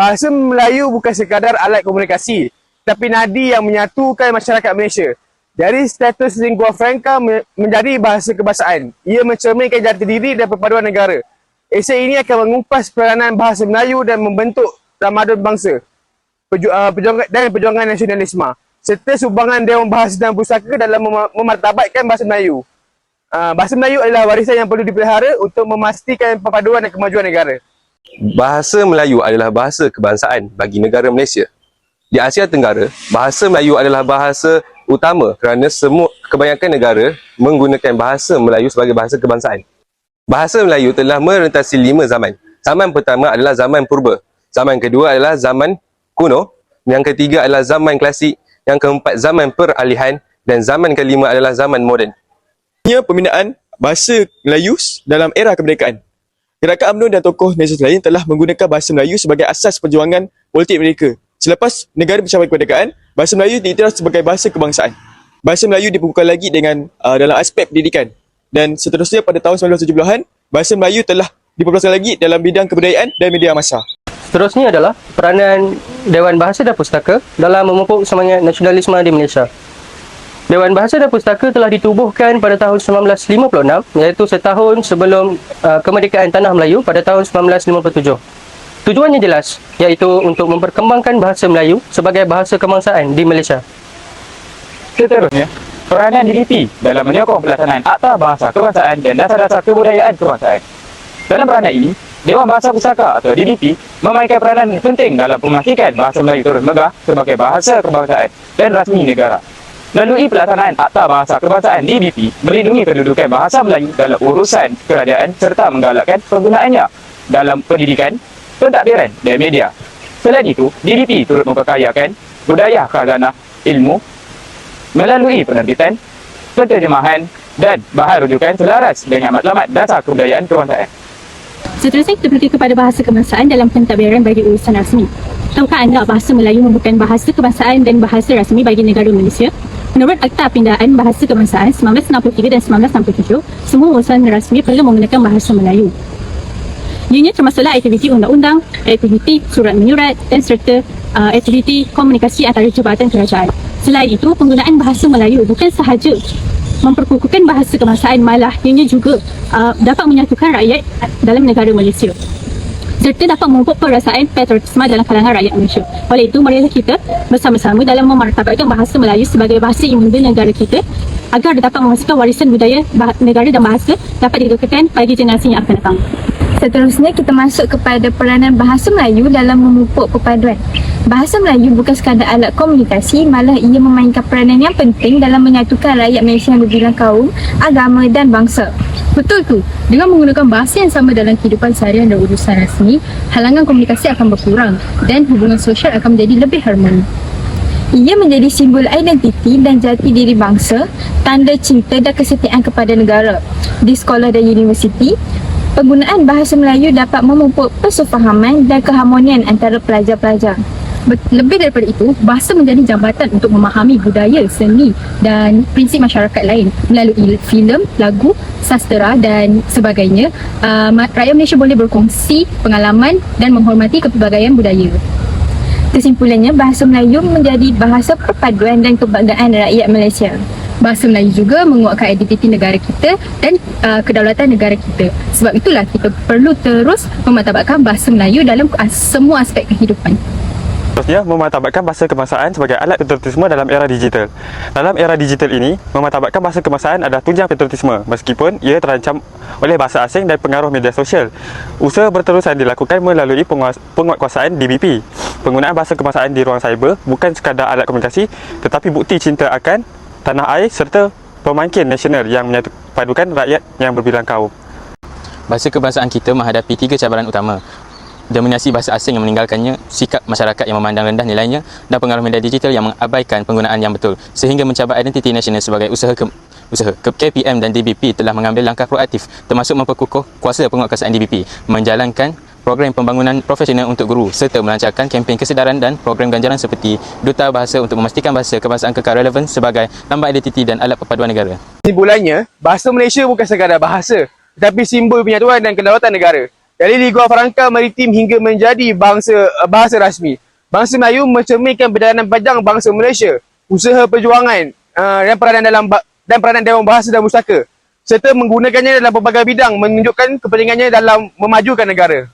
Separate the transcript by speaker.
Speaker 1: bahasa Melayu bukan sekadar alat komunikasi, tapi nadi yang menyatukan masyarakat Malaysia. Dari status lingua franca me- menjadi bahasa kebangsaan. Ia mencerminkan jati diri dan perpaduan negara. Esei ini akan mengupas peranan bahasa Melayu dan membentuk ramadhan bangsa perju- perjuangan, dan perjuangan nasionalisme serta sumbangan Dewan Bahasa dan Pusaka dalam mem- memartabatkan bahasa Melayu. Uh, bahasa Melayu adalah warisan yang perlu dipelihara untuk memastikan perpaduan dan kemajuan negara.
Speaker 2: Bahasa Melayu adalah bahasa kebangsaan bagi negara Malaysia. Di Asia Tenggara, bahasa Melayu adalah bahasa utama kerana semua kebanyakan negara menggunakan bahasa Melayu sebagai bahasa kebangsaan. Bahasa Melayu telah merentasi lima zaman. Zaman pertama adalah zaman purba. Zaman kedua adalah zaman kuno. Yang ketiga adalah zaman klasik. Yang keempat zaman peralihan. Dan zaman kelima adalah zaman moden.
Speaker 3: Ia pembinaan bahasa Melayu dalam era kemerdekaan. Gerakan UMNO dan tokoh nasional lain telah menggunakan bahasa Melayu sebagai asas perjuangan politik mereka. Selepas negara mencapai kemerdekaan, bahasa Melayu diiktiraf sebagai bahasa kebangsaan. Bahasa Melayu dibuka lagi dengan uh, dalam aspek pendidikan. Dan seterusnya pada tahun 1970-an, bahasa Melayu telah diperluaskan lagi dalam bidang kebudayaan dan media massa.
Speaker 4: Seterusnya adalah peranan Dewan Bahasa dan Pustaka dalam memupuk semangat nasionalisme di Malaysia. Dewan Bahasa dan Pustaka telah ditubuhkan pada tahun 1956 iaitu setahun sebelum uh, kemerdekaan Tanah Melayu pada tahun 1957. Tujuannya jelas iaitu untuk memperkembangkan bahasa Melayu sebagai bahasa kebangsaan di Malaysia.
Speaker 5: Seterusnya, peranan DDP dalam menyokong pelaksanaan Akta Bahasa Kebangsaan dan Dasar-Dasar Kebudayaan Kebangsaan. Dalam peranan ini, Dewan Bahasa Pusaka atau DDP memainkan peranan penting dalam memastikan bahasa Melayu terus megah sebagai bahasa kebangsaan dan rasmi negara. Melalui pelaksanaan Akta Bahasa Kebangsaan DBP melindungi kedudukan bahasa Melayu dalam urusan kerajaan serta menggalakkan penggunaannya dalam pendidikan, pentadbiran dan media. Selain itu, DDP turut memperkayakan budaya khazanah ilmu melalui penerbitan, penterjemahan dan bahan rujukan selaras dengan matlamat dasar kebudayaan kebangsaan.
Speaker 6: Seterusnya kita pergi kepada bahasa kebangsaan dalam pentadbiran bagi urusan rasmi. Tahukah anda bahasa Melayu merupakan bahasa kebangsaan dan bahasa rasmi bagi negara Malaysia? Menurut Akta Pindaan Bahasa Kebangsaan 1963 dan 1967, semua urusan rasmi perlu menggunakan bahasa Melayu. Ianya termasuklah aktiviti undang-undang, aktiviti surat menyurat dan serta uh, aktiviti komunikasi antara jabatan kerajaan. Selain itu, penggunaan bahasa Melayu bukan sahaja memperkukuhkan bahasa kebangsaan malah ianya juga uh, dapat menyatukan rakyat dalam negara Malaysia serta dapat memupuk perasaan patriotisme dalam kalangan rakyat Malaysia. Oleh itu, marilah kita bersama-sama dalam memartabatkan bahasa Melayu sebagai bahasa ibunda negara kita agar dapat memastikan warisan budaya negara dan bahasa dapat dikekalkan bagi generasi yang akan datang.
Speaker 7: Seterusnya kita masuk kepada peranan bahasa Melayu dalam memupuk perpaduan. Bahasa Melayu bukan sekadar alat komunikasi, malah ia memainkan peranan yang penting dalam menyatukan rakyat Malaysia yang berbilang kaum, agama dan bangsa.
Speaker 6: Betul tu, dengan menggunakan bahasa yang sama dalam kehidupan seharian dan urusan rasmi, halangan komunikasi akan berkurang dan hubungan sosial akan menjadi lebih harmoni.
Speaker 7: Ia menjadi simbol identiti dan jati diri bangsa, tanda cinta dan kesetiaan kepada negara. Di sekolah dan universiti, penggunaan bahasa Melayu dapat memupuk persefahaman dan keharmonian antara pelajar-pelajar.
Speaker 6: Lebih daripada itu, bahasa menjadi jambatan untuk memahami budaya, seni dan prinsip masyarakat lain melalui filem, lagu, sastera dan sebagainya. Uh, rakyat Malaysia boleh berkongsi pengalaman dan menghormati kepelbagaian budaya.
Speaker 7: Kesimpulannya, bahasa Melayu menjadi bahasa perpaduan dan kebanggaan rakyat Malaysia.
Speaker 6: Bahasa Melayu juga menguatkan identiti negara kita dan uh, kedaulatan negara kita. Sebab itulah kita perlu terus memartabatkan bahasa Melayu dalam semua aspek kehidupan.
Speaker 8: Seterusnya, memartabatkan bahasa kebangsaan sebagai alat patriotisme dalam era digital. Dalam era digital ini, memartabatkan bahasa kebangsaan adalah tunjang patriotisme meskipun ia terancam oleh bahasa asing dan pengaruh media sosial. Usaha berterusan dilakukan melalui penguatkuasaan DBP. Penggunaan bahasa kebangsaan di ruang cyber bukan sekadar alat komunikasi tetapi bukti cinta akan tanah air serta pemangkin nasional yang menyatukan rakyat yang berbilang kaum.
Speaker 9: Bahasa kebangsaan kita menghadapi tiga cabaran utama. Dominasi bahasa asing yang meninggalkannya, sikap masyarakat yang memandang rendah nilainya dan pengaruh media digital yang mengabaikan penggunaan yang betul sehingga mencabar identiti nasional sebagai usaha ke usaha KPM dan DBP telah mengambil langkah proaktif termasuk memperkukuh kuasa penguatkuasaan DBP menjalankan program pembangunan profesional untuk guru serta melancarkan kempen kesedaran dan program ganjaran seperti Duta Bahasa untuk memastikan bahasa kebangsaan kekal relevan sebagai lambang identiti dan alat perpaduan negara.
Speaker 1: Kesimpulannya, bahasa Malaysia bukan sekadar bahasa, tetapi simbol penyatuan dan kedaulatan negara. Dari lingua franca maritim hingga menjadi bangsa uh, bahasa rasmi. Bangsa Melayu mencerminkan perjalanan panjang bangsa Malaysia, usaha perjuangan uh, dan peranan dalam dan peranan Dewan Bahasa dan Pustaka serta menggunakannya dalam pelbagai bidang menunjukkan kepentingannya dalam memajukan negara.